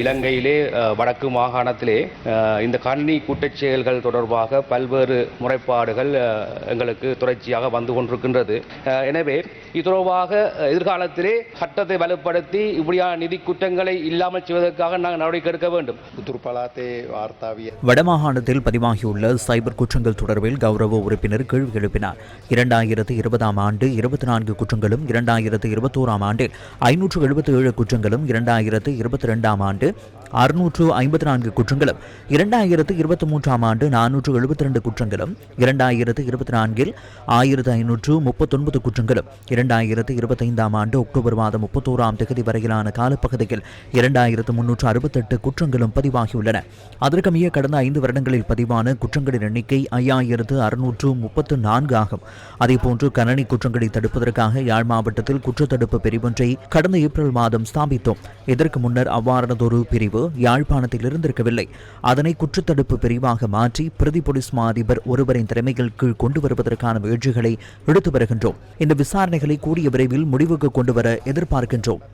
இலங்கையிலே வடக்கு மாகாணத்திலே இந்த கணனி கூட்டச் செயல்கள் தொடர்பாக பல்வேறு முறைப்பாடுகள் எங்களுக்கு தொடர்ச்சியாக வந்து கொண்டிருக்கின்றது. எனவே இதுவாக எதிர்காலத்திலே சட்டத்தை வலுப்படுத்தி இப்படியான நிதி குற்றங்களை இல்லாமல் செய்வதற்காக நாங்கள் நடவடிக்கை எடுக்க வேண்டும். வடமாகாணத்தில் பதிவாகியுள்ள சைபர் குற்றங்கள் தொடர்பில் கௌரவ உறுப்பினர் கேள்வி எழுப்பினார். இரண்டாயிரத்து இருபதாம் ஆண்டு இருபத்தி நான்கு குற்றங்களும் இரண்டாயிரத்து இருபத்தோராம் ஆண்டில் ஐநூற்று எழுபத்தி ஏழு குற்றங்களும் இரண்டாயிரத்து இருபத்தி ரெண்டாம் ஆண்டு அப்படின்ட்டு அறுநூற்று ஐம்பத்தி நான்கு குற்றங்களும் இரண்டாயிரத்து இருபத்தி மூன்றாம் ஆண்டு நானூற்று எழுபத்தி ரெண்டு குற்றங்களும் இரண்டாயிரத்து இருபத்தி நான்கில் ஆயிரத்து ஐநூற்று முப்பத்தொன்பது குற்றங்களும் இரண்டாயிரத்து இருபத்தைந்தாம் ஆண்டு அக்டோபர் மாதம் முப்பத்தோராம் தேதி வரையிலான காலப்பகுதியில் இரண்டாயிரத்து முன்னூற்று அறுபத்தெட்டு குற்றங்களும் பதிவாகியுள்ளன. அதற்கமைய கடந்த ஐந்து வருடங்களில் பதிவான குற்றங்களின் எண்ணிக்கை ஐயாயிரத்து அறுநூற்று முப்பத்து நான்கு ஆகும். அதேபோன்று கணனி குற்றங்களை தடுப்பதற்காக யாழ் மாவட்டத்தில் குற்றத்தடுப்பு பிரிவொன்றை கடந்த ஏப்ரல் மாதம் ஸ்தாபித்தோம். இதற்கு முன்னர் அவ்வாறானதொரு பிரிவு யாழ்ப்பாணத்தில் இருந்திருக்கவில்லை. அதனை குற்றத்தடுப்பு பிரிவாக மாற்றி பிரதி போலீஸ் மா அதிபர் ஒருவரின் திறமைகள் கீழ் கொண்டு வருவதற்கான முயற்சிகளை எடுத்து வருகின்றோம். இந்த விசாரணைகளை கூடிய விரைவில் முடிவுக்கு கொண்டு வர எதிர்பார்க்கின்றோம்.